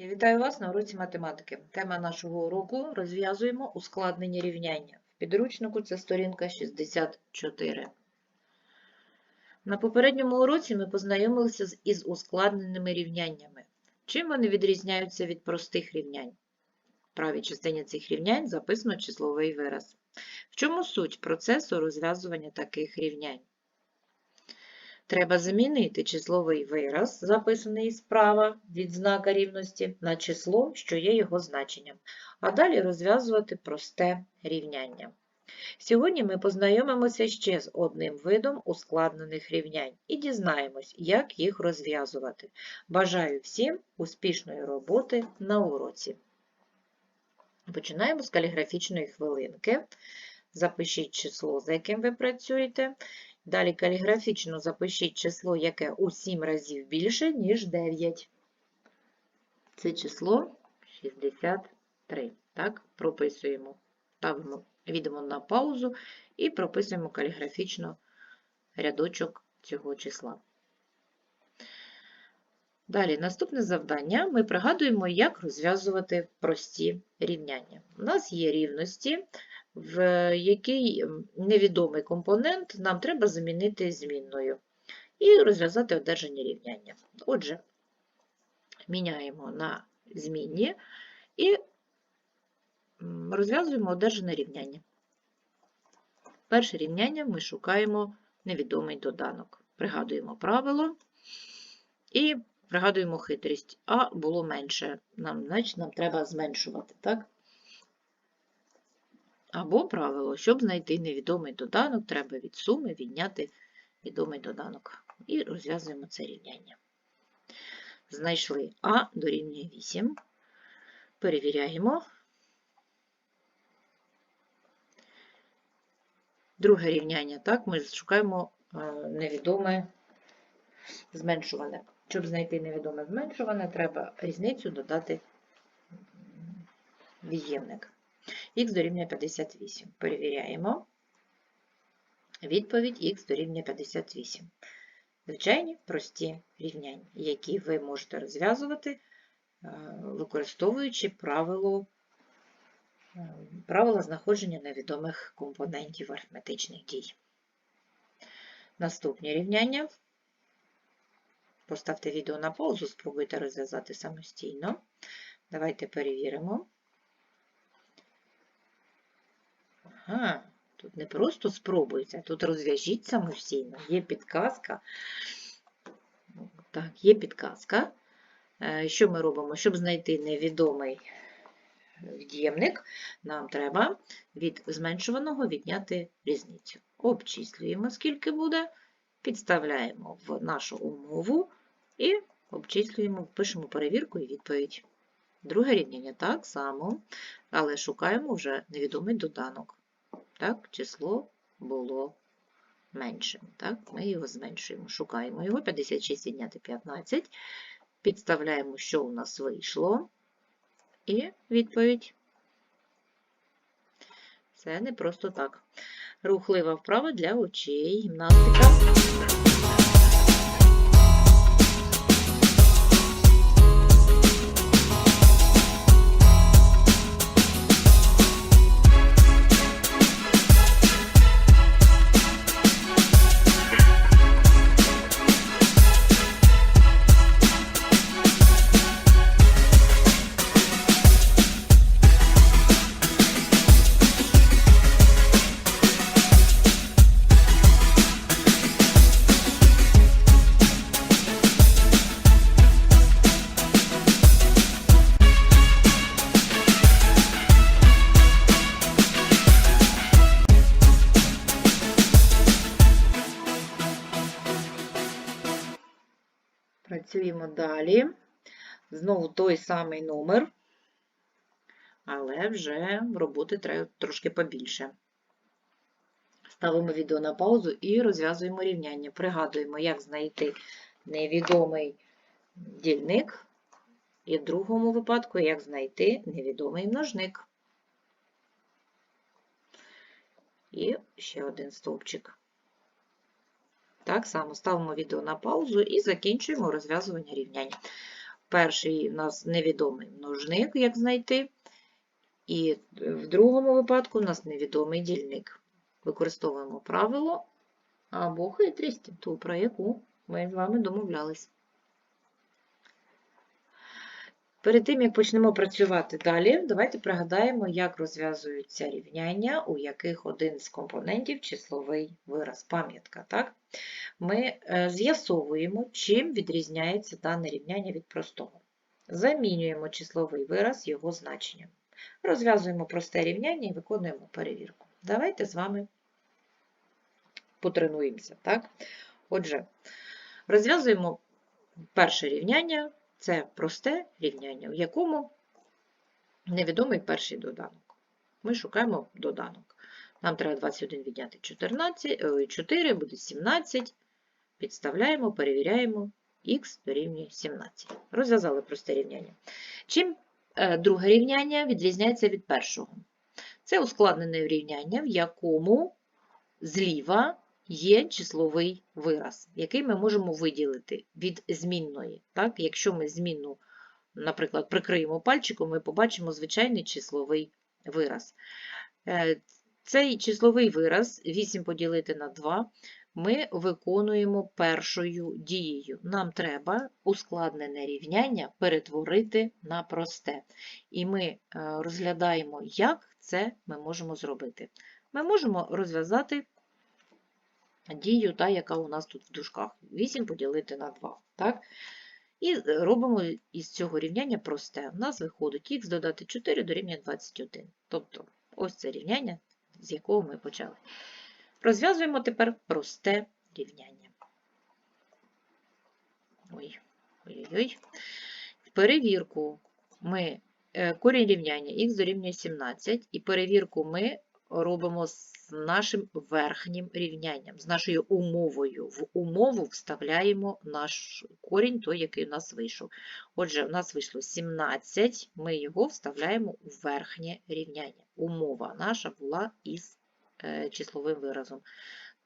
Я вітаю вас на уроці математики. Тема нашого уроку розв'язуємо ускладнені рівняння. В підручнику це сторінка 64. На попередньому уроці ми познайомилися із ускладненими рівняннями. Чим вони відрізняються від простих рівнянь? В правій частині цих рівнянь записано числовий вираз. В чому суть процесу розв'язування таких рівнянь? Треба замінити числовий вираз, записаний справа від знака рівності, на число, що є його значенням, а далі розв'язувати просте рівняння. Сьогодні ми познайомимося ще з одним видом ускладнених рівнянь і дізнаємось, як їх розв'язувати. Бажаю всім успішної роботи на уроці. Починаємо з каліграфічної хвилинки. Запишіть число, за яким ви працюєте. Далі каліграфічно запишіть число, яке у 7 разів більше, ніж 9. Це число 63. Так, прописуємо. Ставимо відео на паузу і прописуємо каліграфічно рядочок цього числа. Далі, наступне завдання. Ми пригадуємо, як розв'язувати прості рівняння. У нас є рівності, в який невідомий компонент нам треба замінити змінною і розв'язати одержані рівняння. Отже, міняємо на змінні і розв'язуємо одержане рівняння. Перше рівняння ми шукаємо невідомий доданок. Пригадуємо правило і пригадуємо хитрість. А було менше. Нам, значить, нам треба зменшувати, так? Або правило, щоб знайти невідомий доданок, треба від суми відняти відомий доданок. І розв'язуємо це рівняння. Знайшли А дорівнює 8. Перевіряємо. Друге рівняння, так, ми шукаємо е, невідоме зменшуване. Щоб знайти невідоме зменшуване, треба різницю додати від'ємник. Х дорівнює 58. Перевіряємо. Відповідь х дорівнює 58. Звичайні прості рівняння, які ви можете розв'язувати, е, використовуючи правило, е, правила знаходження невідомих компонентів арифметичних дій. Наступні рівняння. Поставте відео на паузу, спробуйте розв'язати самостійно. Давайте перевіримо. Ага, тут не просто спробуйте, тут розв'яжіть самостійно. Є підказка. Так, є підказка. Е, Що ми робимо? Щоб знайти невідомий від'ємник, нам треба від зменшуваного відняти різницю. Обчислюємо, скільки буде, підставляємо в нашу умову і обчислюємо, пишемо перевірку і відповідь. Друге рівняння так само, але шукаємо вже невідомий доданок. Так, число було меншим. Так, ми його зменшуємо. Шукаємо його. 56 відняти 15. Підставляємо, що у нас вийшло. І відповідь. Це не просто так. Рухлива вправа для очей. Гімнастика. Знову той самий номер, але вже роботи треба трошки побільше. Ставимо відео на паузу і розв'язуємо рівняння. Пригадуємо, як знайти невідомий дільник, і в другому випадку, як знайти невідомий множник. І ще один стовпчик. Так само ставимо відео на паузу і закінчуємо розв'язування рівнянь. Перший у нас невідомий множник, як знайти, і в другому випадку у нас невідомий дільник. Використовуємо правило або хитрість, ту, про яку ми з вами домовлялись. Перед тим, як почнемо працювати далі, давайте пригадаємо, як розв'язуються рівняння, у яких один з компонентів числовий вираз, пам'ятка. Так? Ми е, з'ясовуємо, чим відрізняється дане рівняння від простого. Замінюємо числовий вираз його значенням. Розв'язуємо просте рівняння і виконуємо перевірку. Давайте з вами потренуємося. Отже, розв'язуємо перше рівняння. Це просте рівняння, в якому невідомий перший доданок. Ми шукаємо доданок. Нам треба 21 відняти 14, 4, буде 17. Підставляємо, перевіряємо, х дорівнює 17. Розв'язали просте рівняння. Чим е, друге рівняння відрізняється від першого? Це ускладнене рівняння, в якому зліва є числовий вираз, який ми можемо виділити від змінної. Так? Якщо ми змінну, наприклад, прикриємо пальчиком, ми побачимо звичайний числовий вираз. Е, цей числовий вираз 8 поділити на 2 ми виконуємо першою дією. Нам треба ускладнене рівняння перетворити на просте. І ми е, розглядаємо, як це ми можемо зробити. Ми можемо розв'язати дію, та, яка у нас тут в дужках. 8 поділити на 2. Так? І робимо із цього рівняння просте. У нас виходить х додати 4 дорівнює 21. Тобто, ось це рівняння, з якого ми почали. Розв'язуємо тепер просте рівняння. Ой, ой-ой-ой. Перевірку ми е, корінь рівняння х дорівнює 17, і перевірку ми робимо з нашим верхнім рівнянням, з нашою умовою. В умову вставляємо наш корінь, той, який у нас вийшов. Отже, у нас вийшло 17, ми його вставляємо у верхнє рівняння. Умова наша була із е, числовим виразом.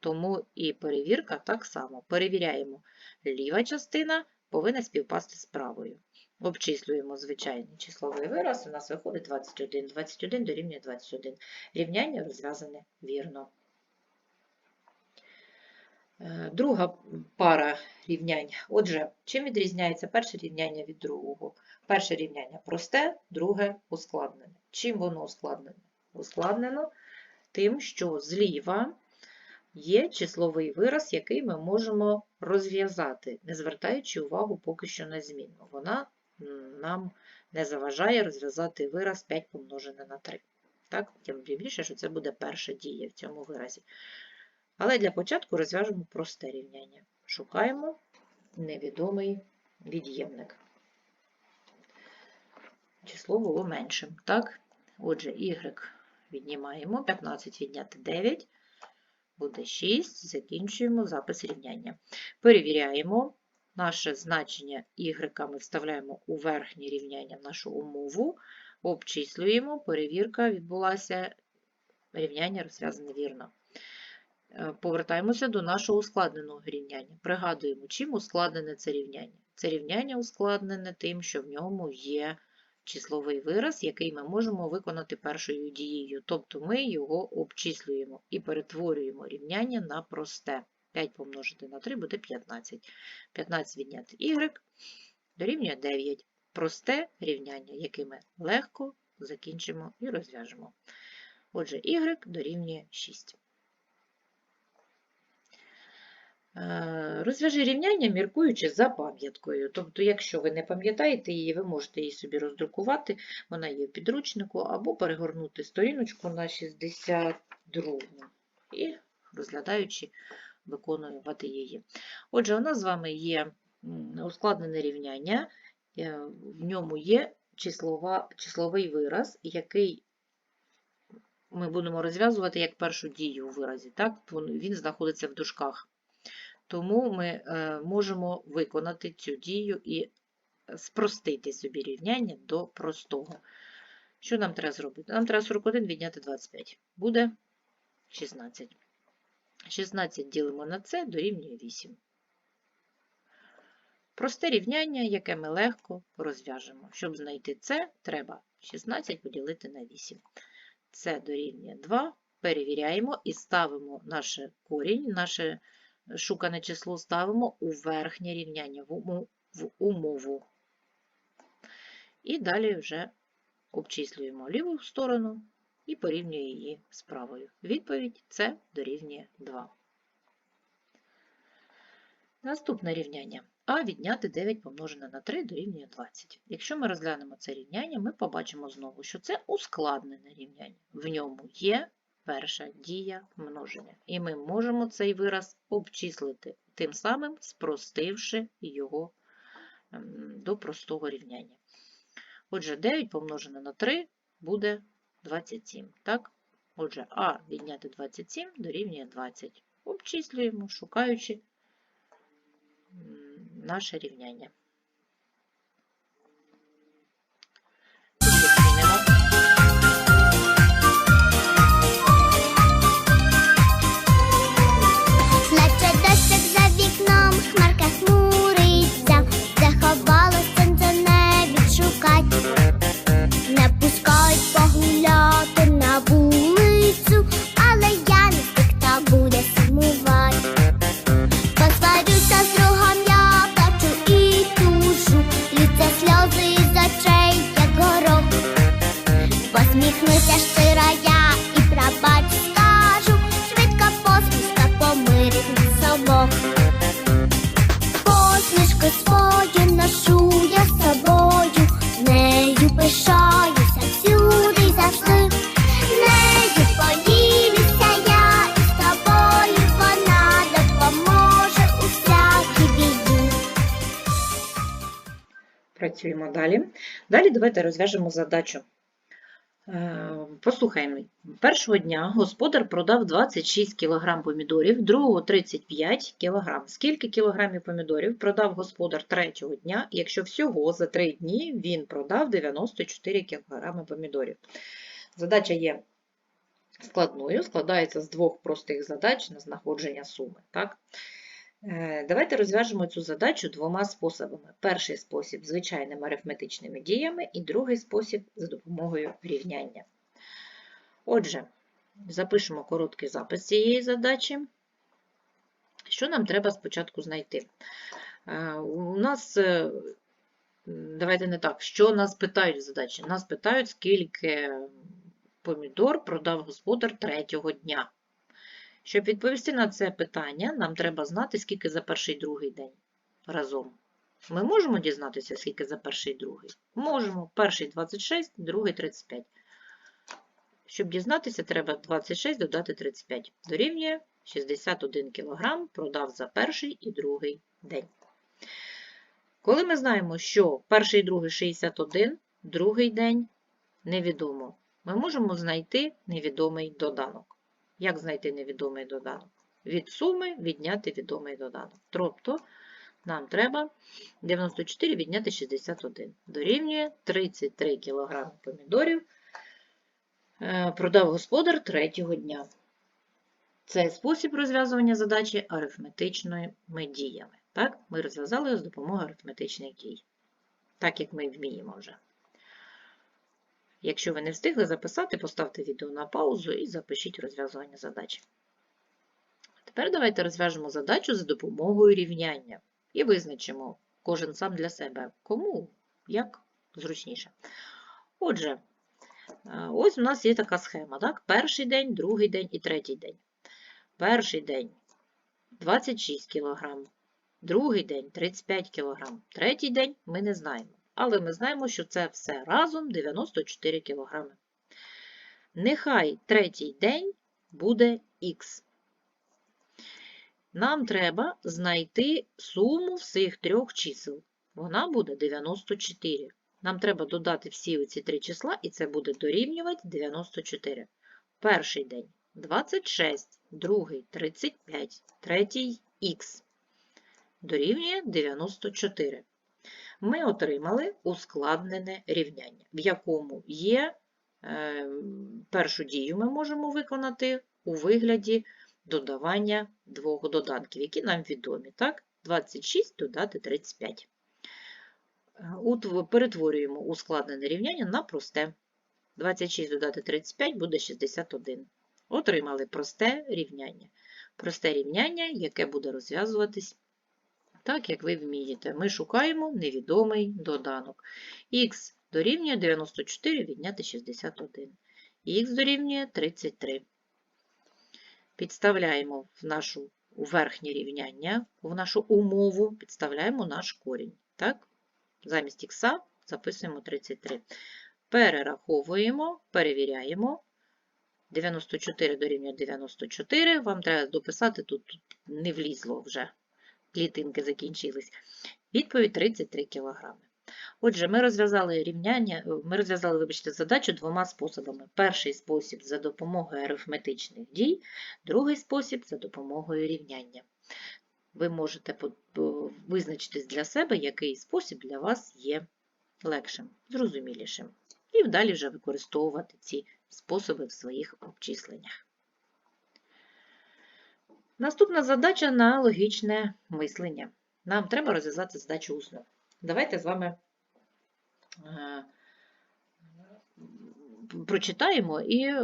Тому і перевірка так само. Перевіряємо, ліва частина повинна співпасти з правою. Обчислюємо звичайний числовий вираз, у нас виходить 21. 21 дорівнює 21. Рівняння розв'язане вірно. Е, друга пара рівнянь. Отже, чим відрізняється перше рівняння від другого? Перше рівняння просте, друге ускладнене. Чим воно ускладнене? Ускладнено тим, що зліва є числовий вираз, який ми можемо розв'язати, не звертаючи увагу поки що на змінну. Вона нам не заважає розв'язати вираз 5 помножене на 3. Так, Тим більше, що це буде перша дія в цьому виразі. Але для початку розв'яжемо просте рівняння. Шукаємо невідомий від'ємник. Число було меншим. Так? Отже, y віднімаємо, 15 відняти 9, буде 6, закінчуємо запис рівняння. Перевіряємо. Наше значення y ми вставляємо у верхнє рівняння нашу умову, обчислюємо, перевірка відбулася, рівняння розв'язане вірно. Е, повертаємося до нашого ускладненого рівняння. Пригадуємо, чим ускладнене це рівняння. Це рівняння ускладнене тим, що в ньому є числовий вираз, який ми можемо виконати першою дією. Тобто ми його обчислюємо і перетворюємо рівняння на просте. 5 помножити на 3 буде 15. 15 відняти y дорівнює 9. Просте рівняння, яке ми легко закінчимо і розв'яжемо. Отже, y дорівнює 6. Е, розв'яжи рівняння, міркуючи за пам'яткою. Тобто, якщо ви не пам'ятаєте її, ви можете її собі роздрукувати, вона є в підручнику, або перегорнути сторіночку на 62 і розглядаючи виконувати її. Отже, у нас з вами є ускладнене рівняння, е, в ньому є числова, числовий вираз, який ми будемо розв'язувати як першу дію у виразі. Так? Він знаходиться в дужках. Тому ми е, можемо виконати цю дію і спростити собі рівняння до простого. Що нам треба зробити? Нам треба 41 відняти 25. Буде 16. 16 ділимо на це, дорівнює 8. Просте рівняння, яке ми легко розв'яжемо. Щоб знайти це, треба 16 поділити на 8. Це дорівнює 2. Перевіряємо і ставимо наш корінь, наше шукане число ставимо у верхнє рівняння, в умову. І далі вже обчислюємо ліву сторону і порівнюємо її з правою. Відповідь це дорівнює 2. Наступне рівняння. А відняти 9 помножене на 3 дорівнює 20. Якщо ми розглянемо це рівняння, ми побачимо знову, що це ускладнене рівняння. В ньому є перша дія множення. І ми можемо цей вираз обчислити, тим самим спростивши його ем, до простого рівняння. Отже, 9 помножене на 3 буде 27. Так? Отже, А відняти 27 дорівнює 20. Обчислюємо, шукаючи наше рівняння. Працюємо далі. Далі давайте розв'яжемо задачу. Е, Послухаємо. Першого дня господар продав 26 кг помідорів, другого 35 кг. Скільки кілограмів помідорів продав господар третього дня, якщо всього за три дні він продав 94 кг помідорів? Задача є складною, складається з двох простих задач на знаходження суми. Так? Е, Давайте розв'яжемо цю задачу двома способами. Перший спосіб звичайними арифметичними діями, і другий спосіб за допомогою рівняння. Отже, запишемо короткий запис цієї задачі. Що нам треба спочатку знайти? Е, У нас, е, давайте не так, що нас питають задачі? Нас питають, скільки помідор продав господар третього дня. Щоб відповісти на це питання, нам треба знати, скільки за перший і другий день разом. Ми можемо дізнатися, скільки за перший і другий? Можемо. Перший 26, другий 35. Щоб дізнатися, треба 26 додати 35. Дорівнює 61 кг продав за перший і другий день. Коли ми знаємо, що перший і другий 61, другий день невідомо, ми можемо знайти невідомий доданок. Як знайти невідомий доданок? Від суми відняти відомий доданок. Тобто нам треба 94 відняти 61. Дорівнює 33 кг помідорів. е, Продав господар третього дня. Це спосіб розв'язування задачі арифметичними діями. Так? Ми розв'язали його з допомогою арифметичних дій. Так як ми вміємо вже. Якщо ви не встигли записати, поставте відео на паузу і запишіть розв'язування задачі. Тепер давайте розв'яжемо задачу за допомогою рівняння і визначимо кожен сам для себе, кому як зручніше. Отже, е, ось у нас є така схема. Так? Перший день, другий день і третій день. Перший день 26 кг, другий день 35 кг, третій день ми не знаємо. Але ми знаємо, що це все разом 94 кг. Нехай третій день буде х. Нам треба знайти суму всіх трьох чисел. Вона буде 94. Нам треба додати всі ці три числа, і це буде дорівнювати 94. Перший день 26, другий 35, третій х. Дорівнює 94 ми отримали ускладнене рівняння, в якому є е, першу дію ми можемо виконати у вигляді додавання двох доданків, які нам відомі. Так? 26 додати 35. Е, Перетворюємо ускладнене рівняння на просте. 26 додати 35 буде 61. Отримали просте рівняння. Просте рівняння, яке буде розв'язуватись так, як ви вмієте. Ми шукаємо невідомий доданок. Х дорівнює 94 відняти 61. Х дорівнює 33. Підставляємо в нашу у верхнє рівняння, в нашу умову, підставляємо наш корінь. Так? Замість х записуємо 33. Перераховуємо, перевіряємо. 94 дорівнює 94. Вам треба дописати, тут, не влізло вже. Клітинки закінчились. Відповідь 33 кг. Отже, ми розв'язали рівняння, ми розв'язали, вибачте, задачу двома способами. Перший спосіб за допомогою арифметичних дій, другий спосіб за допомогою рівняння. Ви можете визначитись для себе, який спосіб для вас є легшим, зрозумілішим. І далі вже використовувати ці способи в своїх обчисленнях. Наступна задача на логічне мислення. Нам треба розв'язати задачу усно. Давайте з вами е, прочитаємо і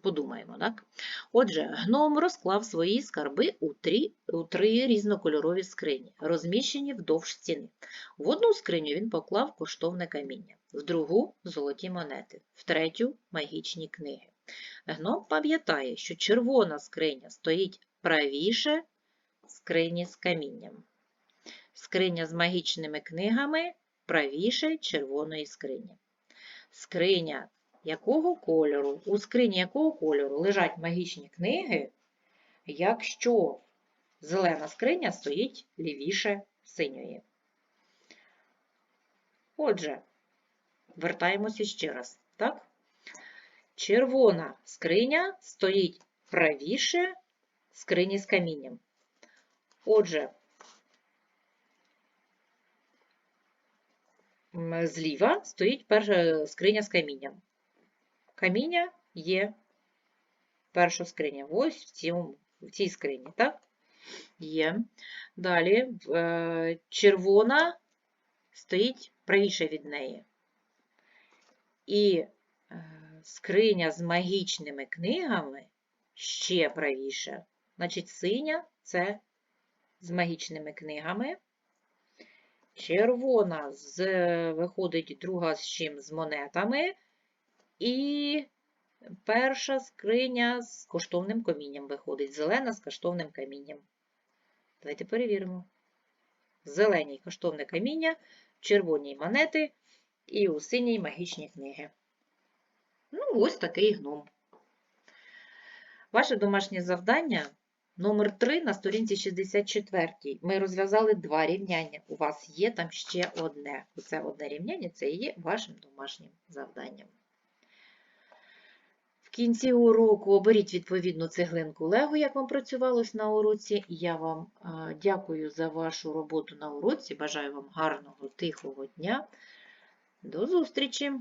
подумаємо. Так? Отже, гном розклав свої скарби у три, у три різнокольорові скрині, розміщені вдовж стіни. В одну скриню він поклав коштовне каміння, в другу золоті монети, в третю магічні книги. Гном пам'ятає, що червона скриня стоїть правіше скрині з камінням. Скриня з магічними книгами правіше червоної скрині. Скриня якого кольору, у скрині якого кольору лежать магічні книги, якщо зелена скриня стоїть лівіше синьої. Отже, вертаємося ще раз, так? Червона скриня стоїть правіше скрині з камінням. Отже, зліва стоїть перша скриня з камінням. Каміння є перша скриня. Ось в, цьому, в цій скрині, так? Є. Далі е, червона стоїть правіше від неї. І е, скриня з магічними книгами ще правіше. Значить, синя це з магічними книгами. Червона з, виходить друга з чим? З монетами. І перша скриня з коштовним камінням виходить. Зелена з коштовним камінням. Давайте перевіримо. Зеленій коштовне каміння, в червоній монети і у синій магічні книги. Ну, ось такий гном. Ваше домашнє завдання номер 3 на сторінці 64. Ми розв'язали два рівняння. У вас є там ще одне. Оце одне рівняння це і є вашим домашнім завданням. В кінці уроку оберіть відповідну цеглинку Лего, як вам працювалось на уроці. Я вам а, дякую за вашу роботу на уроці. Бажаю вам гарного, тихого дня. До зустрічі!